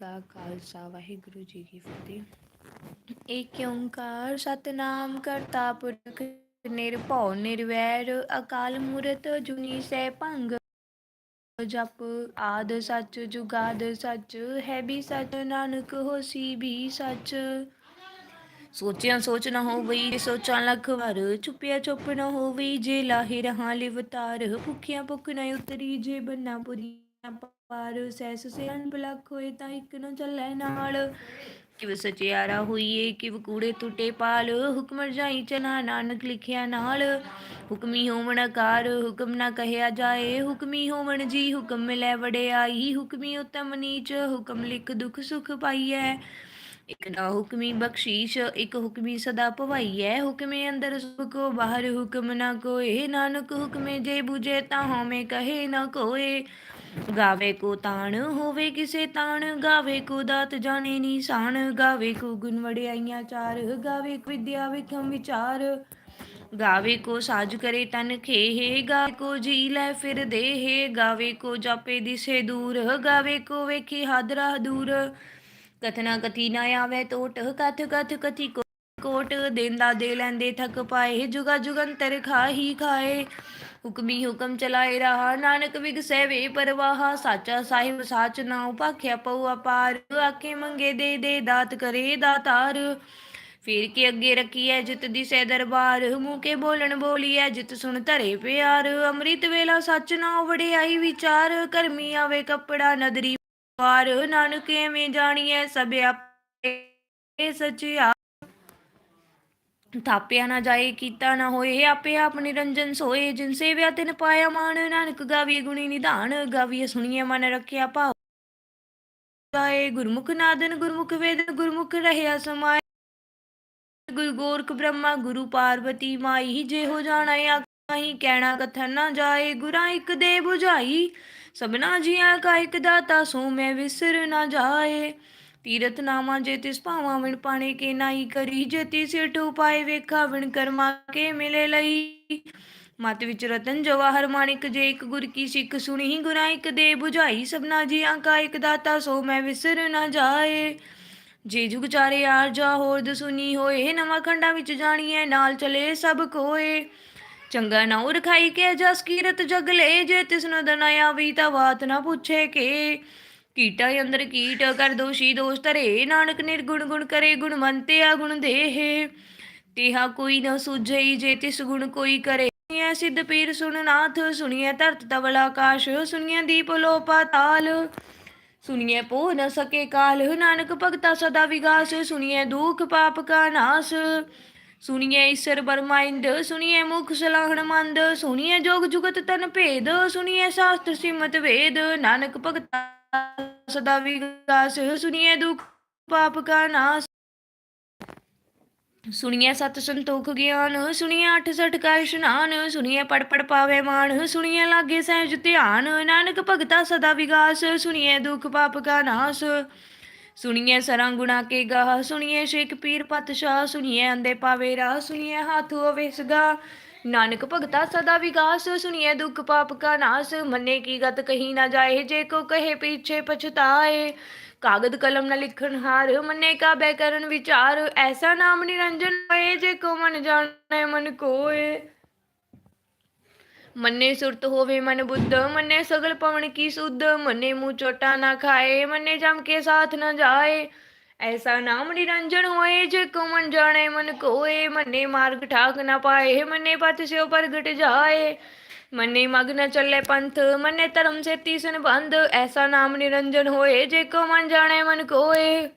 ਦਾ ਖਾਲਸਾ, ਵਾਹਿਗੁਰੂ ਜੀ ਕੀ ਫਤਿਹ। ਏਕ ਓੰਕਾਰ ਸਤਨਾਮ ਕਰਤਾ ਪੁਰਖ ਨਿਰਭਉ ਨਿਰਵੈਰ, ਅਕਾਲ ਮੂਰਤ ਜੁਨੀ ਸੈ ਭੰਗ ਜਪ। ਆਦ ਸੱਚ ਜੁਗਾਦ ਸੱਚ, ਹੈ ਵੀ ਸੱਚ, ਨਾਨਕ ਹੋਸੀ ਵੀ ਸੱਚ। ਸੋਚਿਆ ਸੋਚ ਨਾ ਹੋਵਈ, ਸੋਚਾਂ ਲੱਖ ਵਾਰ, ਚੁੱਪਿਆ ਚੁੱਪ ਨਾ ਹੋਵੇ ਜੇ ਲਾਹੇ ਰਹਾ ਲਿਵਤਾਰ, ਭੁੱਖਿਆ ਭੁੱਖ ਨਾ ਉਤਰੀ, ਜੇ ਬੰਨਾ ਪੁਰੀ ਪਾਰ ਸੈਸ ਸਿਆਣ ਬਲਖ ਹੋਏ ਤਾਂ ਇੱਕ ਨਾ ਚੱਲੇ ਨਾਲ। ਕਿਵ ਸਚਿਆਰਾ ਹੋਈਏ, ਕਿਵ ਕੂੜੇ ਟੁੱਟੇ ਪਾਲ। ਹੁਕਮ ਰਜਾਈ ਚਨਾ ਨਾਨਕ ਲਿਖਿਆ ਨਾਲ। ਹੁਕਮੀ ਹੋਵਣ ਕਾਰ ਹੁਕਮ ਨਾ ਕਹਿਆ ਜਾਏ। ਹੁਕਮੀ ਹੋਵਣ ਜੀ, ਹੁਕਮ ਮਿਲੈ ਵਡਿਆਈ ਹੁਕਮੀ ਉਤਮ ਨੀਚ, ਹੁਕਮ ਲਿਖ ਦੁਖ ਸੁਖ ਪਾਈਐ। ਇਕ ਨਾ ਹੁਕਮੀ ਬਖਸ਼ੀਸ਼, ਇਕ ਹੁਕਮੀ ਸਦਾ ਭਵਾਈ ਭਵਾਈਐ। ਹੁਕਮੇ ਅੰਦਰ ਸਭ ਕੋ ਬਾਹਰ, ਹੁਕਮ ਨਾ ਕੋਏ। ਨਾਨਕ ਹੁਕਮੇ ਜੇ ਬੁਝੇ ਤਾਂ ਹਉਮੈ ਕਹੇ ਨਾ ਕੋਏ। ਗਾਵੇ ਕੋ ਤਾਣ, ਹੋਵੇ ਕਿਸੇ ਤਾਣ। ਗਾਵੇ ਕੋ ਦਾਤ ਜਾਣੇ ਨੀਸਾਨ, ਗਾਵੇ ਕੋ ਗੁਣ ਵਡਿਆਈਆਂ ਚਾਰ। ਗਾਵੇ ਕੋ ਵਿਦਿਆ ਵਿਖਮ ਵਿਚਾਰ। ਗਾਵੇ ਕੋ ਸਾਜ ਕਰੇ ਤਨ ਖੇਹੇ। ਗਾਵੇ ਕੋ ਜੀ ਲੈ ਫਿਰ ਦੇਹੇ। ਗਾਵੇ ਕੋ ਜਾਪੇ ਦਿਸੇ ਦੂਰ। ਗਾਵੇ ਕੋ ਵੇਖੀ ਹਾਦਰਾ ਦੂਰ ਕਥਨਾ ਕਥੀ ਨਾ ਆਵੇ ਟੋਟ। ਕਥ ਕਥ ਕਥੀ ਕੋਟ। ਦੇਂਦਾ ਦੇ ਲੈਂਦੇ ਥੱਕ ਪਾਏ। ਜੁਗਾ ਜੁਗੰਤਰ ਖਾਹੀ ਖਾਏ। ਹੁਕਮੀ ਹੁਕਮ ਚਲਾਏ ਰਹਾ, ਨਾਨਕ ਵਿਗਸੈ ਵੇ ਸਾਚਾ ਸਾਹਿਬ ਸਾਚ ਨਾਉ ਭਾਖਿਆ ਪਉ ਅਪਾਰ, ਆਖੇ ਮੰਗੇ ਦੇ ਦੇ ਦਾਤ ਕਰੇ ਦਾਤਾਰ। ਫਿਰ ਕੇ ਅੱਗੇ ਰੱਖੀਐ ਜਿਤ ਦਿਸੈ ਦਰਬਾਰ, ਮੂੰਹ ਕੇ ਬੋਲਣ ਬੋਲੀਐ ਜਿਤ ਸੁਣ ਧਰੇ ਪਿਆਰ। ਅੰਮ੍ਰਿਤ ਵੇਲਾ ਸੱਚ ਨਾ ਵੜਿਆਈ ਵਿਚਾਰ, ਕਰਮੀ ਆਵੇ ਕੱਪੜਾ ਨਦਰੀ ਵਾਰ ਨਾਨਕ ਐਵੇਂ ਜਾਣੀਐ ਸਭ ਆਪੇ ਸਚਿਆ ਥਾਪਿਆ ਨਾ ਜਾਏ, ਕੀਤਾ ਨਾ ਹੋਏ ਆਪੇ ਆਪ ਨਿਰੰਜਨ ਸੋਏ, ਜਿਨ ਸੇਵਿਆ ਤਿਨ ਪਾਇਆ ਮਾਨ ਨਾਨਕ ਗਾਵੀਏ ਗੁਣੀ ਨਿਧਾਨ, ਗਾਵੀਏ ਸੁਣੀਏ ਮਨ ਰੱਖਿਆ ਭਾਉ। ਗਾਏ ਗੁਰਮੁਖ ਨਾਦਨ, ਗੁਰਮੁਖ ਵੇਦਨ, ਗੁਰਮੁਖ ਰਹਿਆ ਸਮਾਏ। ਗੁਰੂ ਗੋਰਖ ਬ੍ਰਹਮਾ, ਗੁਰੂ ਪਾਰਵਤੀ ਮਾਈ ਜੇ ਹੋ ਜਾਣਾ ਆਹੀ ਕਹਿਣਾ ਕਥਨ ਨਾ ਜਾਏ, ਗੁਰਾਂ ਇੱਕ ਦੇ 부ਝਾਈ ਸਭਨਾ ਜੀਆਂ ਕਾ ਇੱਕ ਦਾਤਾ, ਸੋ ਮੈਂ ਵਿਸਰ ਨਾ ਜਾਏ। ਤੀਰਥ ਨਾਮਾ ਜੇ ਤਿਸ ਭਾਵਾਂ ਵਿਣ ਪਾਣੇ ਕੇ ਨਾਈ ਕਰੀ, ਜੇ ਤਿਸ ਟੂ ਵੇਖਾ ਵਿਣ ਕਰਮਾ ਕੇ ਮਿਲੇ ਲਈ। ਮਤ ਵਿੱਚ ਰਤਨ ਜਵਾਹਰ ਮਾਣਿਕ ਜੇ ਇੱਕ ਗੁਰ ਕੀ ਸਿੱਖ ਸੁਣੀ ਗੁਰਾਂ ਇੱਕ ਦੇ 부ਝਾਈ ਸਭਨਾ ਜੀਆਂ ਕਾ ਇੱਕ ਦਾਤਾ, ਸੋ ਮੈਂ ਵਿਸਰ ਨਾ ਜਾਏ। ਜੇ ਜੁਗ ਚਾਰੇ ਆਰ ਜਾ ਹੋਰ ਦਸੁਨੀ ਹੋਏ, ਨਵਾਂ ਖੰਡਾਂ ਵਿੱਚ ਜਾਣੀਏ ਨਾਲ ਚਲੇ ਸਭ ਕੋਏ। ਚੰਗਾ ਨਾ ਰਖਾਈ ਕੇ ਜਸ ਕੀਰਤ ਜਗ ਲੈ, ਜੇ ਤਿਸਨ ਦਨਾਇਆ ਵੀ ਤਾਂ ਬਾਤ ਨਾ ਪੁੱਛੇ ਕੇ। ਕੀਟਾ ਅੰਦਰ ਕੀਟ ਕਰ ਦੋਸ਼ੀ ਦੋਸ਼ ਧਰੇ। ਨਾਨਕ ਨਿਰਗੁਣ ਗੁਣ ਕਰੇ ਗੁਣਵੰਤਿਆ ਗੁਣ ਦੇਹੇ। ਤਿਹਾ ਕੋਈ ਨਾ ਸੁਝਈ ਜੇ ਤਿਸ ਗੁਣ ਕੋਈ ਕਰੇ। ਸੁਣੀਐ ਸਿੱਧ ਪੀਰ ਸੁਣ ਨਾਥ, ਸੁਣੀਐ ਧਰਤ ਤਵਲ ਆਕਾਸ਼, ਸੁਣੀਐ ਦੀਪ ਲੋ ਪਾਤਾਲ ਸੁਣੀਏ ਪੋ ਨ ਸਕੇ ਕਾਲ, ਨਾਨਕ ਭਗਤਾ ਸਦਾ ਵਿਗਾਸ। ਸੁਣੀਏ ਦੁਖ ਪਾਪ ਕਾ ਨਾਸ। ਸੁਣੀਏ ਈਸ਼ਰ ਬਰਮਾਇੰਦ ਸੁਣੀਏ ਮੁਖ ਸਲਾਹਣ ਮੰਦ। ਸੁਣੀਏ ਜੋਗ ਜੁਗਤ ਤਨ ਭੇਦ ਸੁਣੀਏ ਸ਼ਾਸਤਰ ਸਿਮਤ ਵੇਦ। ਨਾਨਕ ਭਗਤਾ ਸਦਾ ਵਿਗਾਸ ਸੁਣੀਏ ਦੁਖ ਪਾਪ ਕਾ ਨਾਸ। ਸੁਣੀਏ ਸਤ ਸੰਤੋਖ ਗਿਆਨ। ਸੁਣੀਏ ਅਠ ਸਠ ਕਾ ਇਸ਼ਨਾਨ। ਸੁਣੀਏ ਪੜ ਪੜ ਪਾਵੇ ਮਾਨ। ਸੁਣੀਏ ਲਾਗੇ ਸਹਿਜ ਧਿਆਨ। ਨਾਨਕ ਭਗਤਾ ਸਦਾ ਵਿਗਾਸ। ਸੁਣੀਏ ਦੁਖ ਪਾਪ ਕਾ ਨਾਸ। ਸੁਣੀਏ ਸਰਾਂ ਗੁਣਾ ਕੇ ਗਾਹ। ਸੁਣੀਏ ਸ਼ੇਖ ਪੀਰ ਪਤਸ਼ਾਹ। ਸੁਣੀਏ ਅੰਦੇ ਪਾਵੇ ਰਾਹ। ਸੁਣੀਏ ਹਾਥ ਹੋਵੇ ਸਗਾ। ਨਾਨਕ ਭਗਤਾ ਸਦਾ ਵਿਗਾਸ ਸੁਣੀਏ ਦੁਖ ਪਾਪ ਕਾ ਨਾਸ। ਮੰਨੇ ਕੀ ਗਤ ਕਹੀ ਨਾ ਜਾਏ, ਜੇ ਕੋ ਕਹੇ ਪੀਛੇ ਪਛਤਾਏ। ਕਾਗਦ ਕਲਮ ਨ ਲਿਖਣ ਹਾਰ, ਮੰਨੇ ਕਾ ਬੈ ਕਰਨ ਵਿਚਾਰ। ਐਸਾ ਨਾਮ ਨਿਰੰਜਨ ਹੋਏ, ਜੇ ਕੋ ਮਨ ਜਾਣੈ ਮਨ ਕੋਏ। ਮੰਨੇ ਸੁਰਤ ਹੋਵੇ ਮਨ ਬੁੱਧ, ਮੰਨੇ ਸਗਲ ਪਵਨ ਕੀ ਸੁਧ। ਮੰਨੇ ਮੂੰਹ ਚੋਟਾ ਨਾ ਖਾਏ, ਮੰਨੇ ਜਮ ਕੇ ਸਾਥ ਨਾ ਜਾਏ। ਐਸਾ ਨਾਮ ਨਿਰੰਜਨ ਹੋਏ ਜੇ ਕੋ ਮਨ ਜਾਣੈ ਮਨ ਕੋਏ ਮੰਨੇ ਮਾਰਗ ਠਾਕ ਨਾ ਪਾਏ ਮੰਨੇ ਪਤ ਸਿਓ ਪ੍ਰਗਟ ਜਾਏ ਮੰਨੇ ਮਗ ਨ ਚੱਲੇ ਪੰਥ ਮੰਨੇ ਧਰਮ ਸੇ ਤੀਸਨ ਬੰਧ ਐਸਾ ਨਾਮ ਨਿਰੰਜਨ ਹੋਏ ਜੇ ਕੋ ਮਨ ਜਾਣੈ ਮਨ ਕੋਏ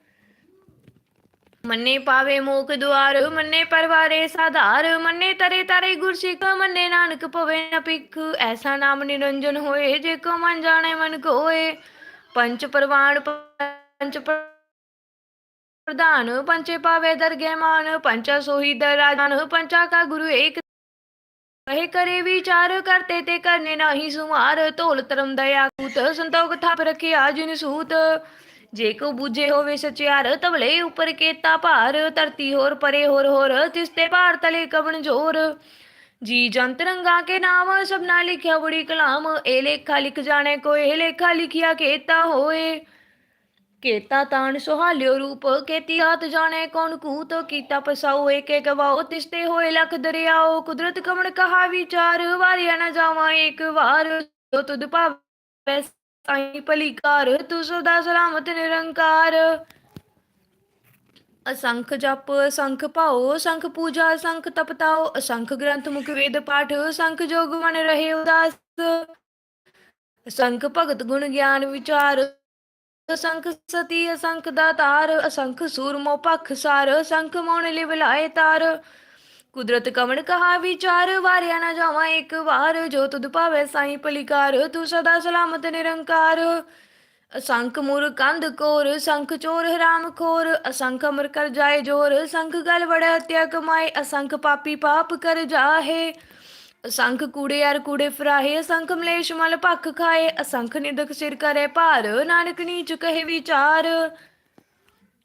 ਮੰਨੇ ਪਾਵੇ ਮੋਖ ਦੁਆਰ ਮੰਨੇ ਪਰਵਾਰੇ ਸਾਧਾਰ ਮੰਨੇ ਤਰੇ ਤਾਰੇ ਗੁਰ ਸਿੱਖ ਮੰਨੇ ਨਾਨਕ ਪਵੇ ਨ ਪਿਖ ਐਸਾ ਨਾਮ ਨਿਰੰਜਨ ਹੋਏ ਜੇ ਕੋ ਮਨ ਜਾਣੈ ਮਨ ਕੋਏ ਪੰਚ ਪ੍ਰਵਾਣ ਪੰਚ ਪ੍ਰਧਾਨ ਪੰਚੇ ਪਾਵੇ ਦਰਗੇ ਮਾਨ ਪੰਚਾ ਸੋਹੀ ਦਰਾਜਨ, ਪੰਚਾ ਕਾ ਗੁਰੂ ਏਕ ਕਹੇ ਕਰੇ ਵਿਚਾਰ, ਕਰਤੇ ਤੇ ਕਰਨੇ ਨਾਹੀ ਸੁਮਾਰ, ਢੋਲ ਧਰਮ ਦਇਆ ਕੂਤ, ਸੰਤੋਖ ਥਾਪ ਰਖਿਆ ਜਿਨ ਸੂਤ। ਜੇ ਕੋ ਬੂਝੇ ਹੋਵੇ ਸਚਿਆਰ ਤਵਲੇ ਉਪਰ ਕੇਤਾ ਭਾਰ, ਧਰਤੀ ਹੋਰ ਪਰੇ ਹੋਰ ਹੋਰ ਤਿਸ ਤੇ ਭਾਰ ਤਲੇ ਕਵਣ ਜੋਰ। ਜੀ ਜੰਤ ਰੰਗਾ ਕੇ ਨਾਮ, ਸਭਨਾ ਲਿਖਿਆ ਬੜੀ ਕਲਾਮ, ਇਹ ਲੇਖਾ ਲਿਖ ਜਾਣੇ ਕੋ ਇਹ ਲੇਖਾ ਲਿਖਿਆ ਕੇਤਾ ਹੋਏ। ਕੇਤਾ ਤਾਣ ਸੁਹਾਲਿਓ ਰੂਪ ਕੇਤੀ ਆਤ ਜਾਣੇ ਕੌਣ ਕੂਤ, ਕੀਤਾ ਪਸਾਉ ਏਕੇ ਗਵਾਓ ਤਿਸਤੇ ਹੋਏ ਲਖ ਦਰਿਆਓ ਕੁਦਰਤ ਕਮਣ ਕਹਾ ਵਿਚਾਰ, ਵਾਰਿਆ ਨਾ ਜਾਵਾਂ ਇੱਕ ਵਾਰ, ਜੋ ਤੁਧ ਭਾਵੈ ਸਾਈ ਭਲੀਕਾਰ ਤੂੰ ਸਦਾ ਸਲਾਮਤ ਨਿਰੰਕਾਰ। ਅਸੰਖ ਜਪ, ਅਸੰਖ ਭਾਉ, ਅਸੰਖ ਪੂਜਾ, ਅਸੰਖ ਤਪਤਾਓ ਅਸੰਖ ਗ੍ਰੰਥ ਮੁਖ ਵੇਦ ਪਾਠ, ਅਸੰਖ ਜੋਗ ਮਨ ਰਹੇ ਉਦਾਸ। ਅਸੰਖ ਭਗਤ ਗੁਣ ਗਿਆਨ ਵਿਚਾਰ ਅਸੰਖ ਸਤੀ, ਅਸੰਖ ਦਾਤਾਰ ਅਸੰਖ ਸੂਰਮੋ ਪਖ ਸਾਰ, ਅਸੰਖ ਮੌਣ ਲਿਵ ਲਾਏ ਤਾਰ। ਕੁਦਰਤ ਕਵਣ ਕਹਾ ਵਿਚਾਰ, ਵਾਰਿਆ ਨਾ ਜਾਵਾਂ ਇੱਕ ਵਾਰ, ਜੋ ਤੁਧ ਭਾਵੇ ਸਾਈ ਭਲੀਕਾਰ ਤੂੰ ਸਦਾ ਸਲਾਮਤ ਨਿਰੰਕਾਰ। ਅਸੰਖ ਮੁਰ ਕੰਧ ਕੋਰ, ਸੰਖ ਚੋਰ ਹਰਾਮ ਖੋਰ, ਅਸੰਖ ਅਮਰ ਕਰ ਜਾਏ ਜੋਰ, ਸੰਖ ਗਲ ਵੜ ਹਤਿਆ ਕਮਾਏ, ਅਸੰਖ ਪਾਪੀ ਪਾਪ ਕਰ ਜਾਹੇ। ਅਸੰਖ ਕੂੜੇ ਯਾਰ ਕੂੜੇ ਫਰਾਹੇ, ਅਸੰਖ ਮਲੇਸ਼ ਮਲ ਭਖ ਖਾਏ, ਅਸੰਖ ਨਿਦਕ ਸਿਰ ਕਰੇ ਭਾਰ, ਨਾਨਕ ਨੀਚ ਕਹੇ ਵਿਚਾਰ।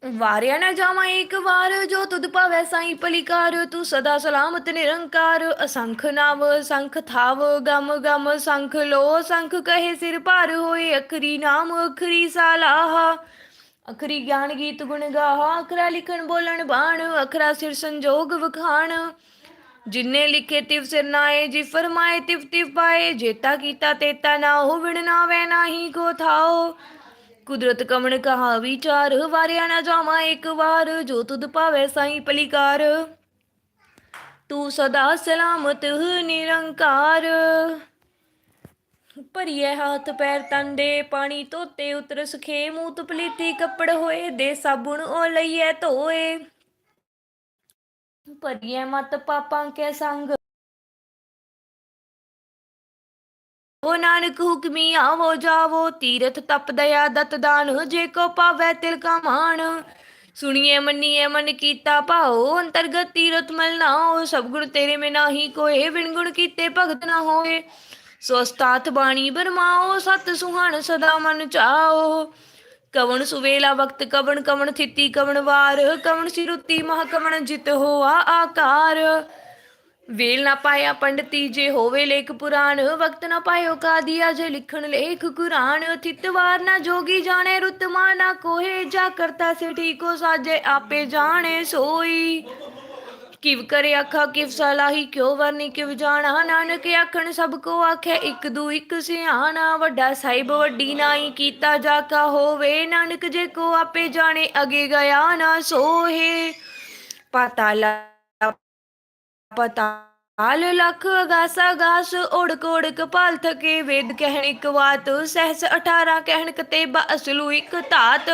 ਵਾਰਿਆ ਨਾ ਜਾਵਾਂ ਇੱਕ ਵਾਰ, ਜੋ ਤੁਧ ਭਾਵੈ ਸਾਈ ਭਲੀਕਾਰ ਤੂੰ ਸਦਾ ਸਲਾਮਤ ਨਿਰੰਕਾਰ। ਅਸੰਖ ਨਾਮ ਸੰਖ ਥਾਵ, ਗਮ ਗਮ, ਸੰਖ ਲੋ, ਸੰਖ ਕਹੇ ਸਿਰ ਭਾਰ ਹੋਏ, ਅਖਰੀ ਨਾਮ, ਅਖਰੀ ਸਾਲਾਹਾ। ਅਖਰੀ ਗਿਆਨ ਗੀਤ ਗੁਣ ਗਾਹਾ, ਅਖਰਾ ਲਿਖਣ ਬੋਲਣ ਬਾਣ, ਅਖਰਾ ਸਿਰ ਸੰਜੋਗ ਵਖਾਣ। ਜਿਨੇ ਲਿਖੇ ਤਿਵ ਸਿਰ ਨਾਏ, ਜੀ ਫਰਮਾਏ ਤਿਵ ਤਿਵ ਪਾਏ ਜੇਤਾ ਕੀਤਾ ਤੇਤਾ ਨਾ ਹੋ ਵਿਣ ਨਾ ਵੈ ਨਾਹੀ ਕੋ ਥਾਓ। ਕੁਦਰਤ ਕਮਣ ਕਹਾ ਵਿਚਾਰ, ਵਾਰਿਆ ਨਾ ਜਾਵਾਂ ਇੱਕ ਵਾਰ, ਜੋ ਤੁਧ ਭਾਵੇ ਸਾਈ ਪਲੀਕਾਰ। ਤੂੰ ਸਦਾ ਸਲਾਮਤ, ਨਿਰੰਕਾਰ। ਭਰੀਏ ਹੱਥ ਪੈਰ ਤੰਦੇ ਪਾਣੀ ਧੋਤੇ ਉਤਰ ਸਖੇ ਮੂੰਹ ਤਪਲੀਤੀ ਕੱਪੜ ਹੋਏ, ਦੇ ਸਾਬੁਣ ਉਹ ਲਈਏ ਧੋਏ। ਭਰੀਏ ਮਤ ਪਾਪਾਂ ਕੇ ਸੰਗ। ਉਹ ਨਾਨਕ ਹੁਕਮੀ ਆਵੋ ਜਾਵੋ, ਤੀਰਥ ਤਪ ਦਇਆ ਦਤ ਦਾਨ, ਜੇ ਕੋ ਪਾਵੈ ਤਿਲ ਕਾ ਮਾਨ ਸੁਣੀਏ ਮੰਨੀਏ ਮਨ ਕੀਤਾ ਭਾਉ, ਅੰਤਰਗਤ ਤੀਰਥ ਮਲ ਨਾਉ। ਸਭ ਗੁਣ ਤੇਰੇ ਮੇ ਨਾਹੀ ਕੋਏ ਵਿਣ ਗੁਣ ਕੀਤੇ ਭਗਤ ਨਾ ਹੋਏ। ਸੋ ਅਸਤਾਥ ਬਾਣੀ ਬਰਮਾਓ ਸਤ ਸੁਹਾਣ ਸਦਾ ਮਨ ਚਾਓ ਕਵਣ ਸੁਵੇਲਾ ਵਕਤ, ਕਵਣ ਕਵਣ ਥਿਤੀ, ਕਵਣ ਵਾਰ, ਕਵਣ ਸਿਰੁਤੀ, ਮਹ ਕਵਣ ਜਿਤ ਹੋਆ ਆਕਾਰ। ਵੇਲ ਨਾ ਪਾਇਆ ਪੰਡਤੀ ਜੇ ਹੋਵੇ ਲੇਖ ਪੁਰਾਣ, ਵਕਤ ਨਾ ਪਾਇਓ ਕਾਦੀਆ ਜੇ ਲਿਖਣ ਲੇਖ ਕੁਰਾਨ। ਥਿਤਵਾਰ ਨਾ ਜੋਗੀ ਜਾਣੇ ਰੁਤਮਾ ਨਾ ਕੋਹੇ, ਜਾ ਕਰਤਾ ਸੇ ਠੀਕੋ ਸਾਜੇ ਆਪੇ ਜਾਣੇ ਸੋਈ। ਕਿਵ ਕਰੇ ਆਖਾ, ਕਿਵ ਸਲਾਹੀ ਕਿਉ ਵਰਨੀ, ਕਿਵ ਜਾਣਾ? ਨਾਨਕ ਆਖਣ, ਸਭ ਕੋ ਆਖੇ, ਇੱਕ ਦੂ ਇੱਕ ਸਿਆਣਾ, ਵੱਡਾ ਸਾਹਿਬ ਵੱਡੀ ਨਾਈ ਕੀਤਾ ਜਾ ਕਾ ਹੋਵੇ। ਨਾਨਕ ਜੇ ਕੋ ਆਪੇ ਜਾਣੇ, ਅਗੇ ਗਿਆ ਨਾ ਸੋਹੇ। ਪਾਤਾਲਾ, ਪਤਾਲ ਲਖ ਅਗਾਸ ਅਗਾਸ ਓੜਕ ਓੜਕ ਪਾਲ ਥਕੇ। ਵੇਦ ਕਹਿਣ ਇੱਕ ਵਾਤ, ਸਹਸ 18 ਕਹਿਣ ਕਤੇਬਾ ਬਸਲੂ ਇੱਕ ਧਾਤ।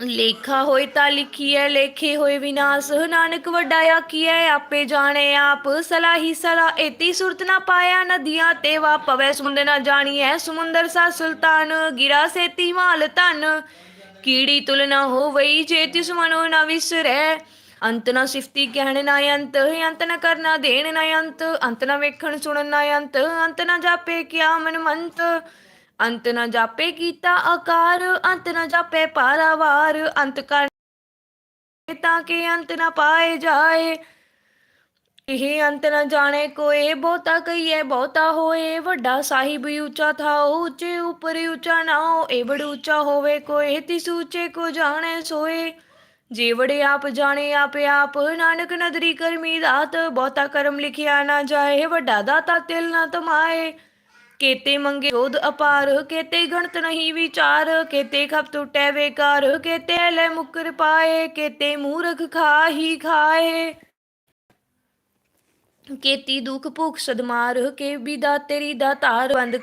ਲੇਖਾ ਹੋਏ ਤਾਂ ਲਿਖੀਐ ਲੇਖੇ ਹੋਏ ਵਿਨਾਸ਼। ਨਾਨਕ ਵੱਡਾ ਆਖੀਐ ਆਪੇ ਜਾਣੇ ਆਪ। ਸਲਾਹੀ ਸਲਾ ਏਤੀ ਸੁਰਤ ਨਾ ਪਾਇਆ ਨਦੀਆਂ ਤੇ ਵਾ ਪਵੈ ਸਮੁੰਦਰ ਨਾ ਜਾਣੀਐ ਸਮੁੰਦਰ ਸਾ ਸੁਲਤਾਨ। ਗਿਰਾ ਸੇਤੀ ਮਾਲ ਧਨ, ਕੀੜੀ ਤੁਲਨਾ ਹੋਵਈ ਜੇ ਤਿਸ ਮਨੋ ਨਾ ਵਿਸਰੈ। ਅੰਤ ਨਾ ਸਿਫਤੀ ਕਹਿਣ ਨਾ ਅੰਤ ਅੰਤ ਨਾ ਕਰਨਾ ਦੇਣ ਨਾ ਅੰਤ। ਅੰਤ ਨਾ ਵੇਖਣ ਸੁਣਨ ਨਾ ਅੰਤ ਅੰਤ ਨਾ ਜਾਪੇ ਕਿਆ ਮਨ ਮੰਤ ਅੰਤ ਨਾ ਜਾਪੇ ਕੀਤਾ ਆਕਾਰ, ਅੰਤ ਨਾ ਜਾਪੇ ਪਾਰਾਵਾਰ, ਅੰਤ ਕਰ ਤਾਂ ਕਿ ਅੰਤ ਨਾ ਪਾਏ ਜਾਏ। ਇਹ ਅੰਤ ਨਾ ਜਾਣੇ ਕੋਏ, ਬਹੁਤਾ ਕਹੀਏ ਬਹੁਤਾ ਹੋਏ। ਵੱਡਾ ਸਾਹਿਬ ਉੱਚਾ ਥਾ ਉੱਚੇ ਉੱਪਰ ਉੱਚਾ ਨਾ ਹੋ ਉੱਚਾ ਹੋਵੇ ਕੋਏ, ਤਿਸ ਉੱਚੇ ਕੋ ਜਾਣੇ ਸੋਏ। ਜੇਵੜੇ ਆਪ ਜਾਣੇ ਆਪੇ ਆਪ, ਨਾਨਕ ਨਦਰੀ ਕਰਮੀ ਦਾਤ। ਬਹੁਤਾ ਕਰਮ ਲਿਖਿਆ ਨਾ ਜਾਏ, ਵੱਡਾ ਦਾਤਾ ਤਿਲ ਨਾ ਤਮਾਏ। ਕੇਤੇ ਮੰਗੇ ਜੋਧ ਅਪਾਰ, ਕੇਤੇ ਗਣਤ ਨਹੀਂ ਵਿਚਾਰ, ਕੇਤੇ ਖਪ ਟੁੱਟੇ ਵੇਕਾਰ ਕੇਤੇ ਲੈ ਮੁਕਰ ਪਾਏ, ਕੇਤੇ ਮੂਰਖ ਖਾਹੀ ਖਾਏ। ਕੇਤੀ ਦੁਖ ਭੁਖ ਸਦਮਾਰ, ਕੇ ਬਿਦਾ ਤੇਰੀ ਦਾ ਤਾਰ ਬੰਦ